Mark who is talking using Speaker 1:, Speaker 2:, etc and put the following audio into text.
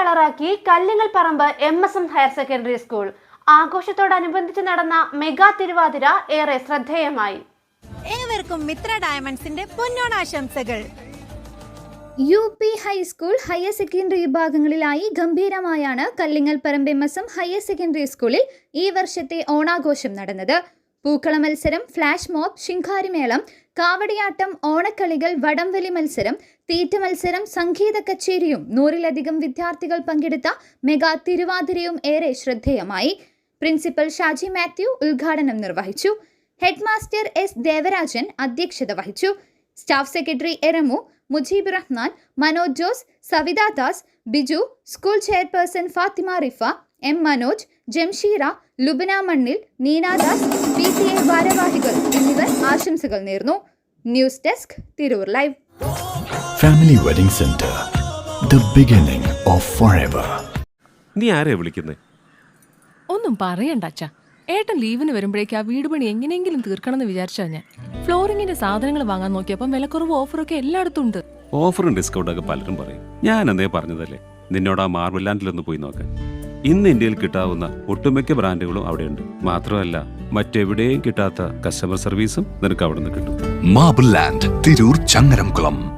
Speaker 1: കളറാക്കി Kallingal Paramba M S M higher secondary school ആഘോഷത്തോടനുബന്ധിച്ച് നടന്ന mega Thiruvathira ഏറെ ശ്രദ്ധേയമായി.
Speaker 2: ഏവർക്കും മിത്ര ഡയമണ്ട്സിന്റെ പൊന്നോണാശംസകൾ
Speaker 3: U P high school higher secondary വിഭാഗങ്ങളിലായി ഗംഭീരമായാണ് Kallingal Paramba M S M higher secondary സ്കൂളിൽ ഈ വർഷത്തെ ഓണാഘോഷം നടന്നത്. പൂക്കള മത്സരം ഫ്ലാഷ് മോബ് ശിങ്കാരിമേളം കാവടിയാട്ടം ഓണക്കളികൾ വടംവലി മത്സരം തീറ്റ മത്സരം സംഗീത കച്ചേരിയും നൂറിലധികം വിദ്യാർത്ഥികൾ പങ്കെടുത്ത മെഗാ തിരുവാതിരയും ഏറെ ശ്രദ്ധേയമായി. പ്രിൻസിപ്പൽ ഷാജി മാത്യു ഉദ്ഘാടനം നിർവഹിച്ചു. ഹെഡ് മാസ്റ്റർ എസ് ദേവരാജൻ അധ്യക്ഷത വഹിച്ചു. Staff secretary Eramu Mujeeb Rahman Manoj Jose Savitha Das Biju school chairperson Fathima Rifa M Manoj Jamsheera Lubana മണ്ണിൽ നീനാദാസ് എ ഭാരവാഹികൾ എന്നിവർ ആശംസകൾ നേർന്നു. News desk Tirur live.
Speaker 4: Family wedding centre the beginning of forever
Speaker 5: നീ ആരെയാ വിളിക്കുന്നത്
Speaker 6: ഒന്നും പറയണ്ട അച്ഛാ. ഏട്ടൻ ലീവിന് വരുമ്പോഴേക്ക് ആ വീട് പണി എങ്ങനെയെങ്കിലും തീർക്കണമെന്ന് വിചാരിച്ചാ ഞാൻ. ഫ്ലോറിംഗിന്റെ സാധനങ്ങൾ വാങ്ങാൻ നോക്കിയപ്പോൾ വിലക്കുറവ് ഓഫറൊക്കെ എല്ലായിടത്തും ഉണ്ട്.
Speaker 5: ഓഫറും ഡിസ്കൗണ്ടൊക്കെ പലരും പറയും. ഞാൻ എന്നേ പറഞ്ഞതല്ലേ നിന്നോട് ആ മാർബിൾ ലാൻഡിലൊന്ന് പോയി നോക്കാൻ ഇന്ന് ഇന്ത്യയിൽ കിട്ടാവുന്ന ഒട്ടുമിക്ക ബ്രാൻഡുകളും അവിടെയുണ്ട് മാത്രമല്ല മറ്റെവിടെയും കിട്ടാത്ത കസ്റ്റമർ സർവീസും നിനക്ക് അവിടെ നിന്ന് കിട്ടും
Speaker 4: മാബിൾ ലാൻഡ് തിരൂർ Changaramkulam.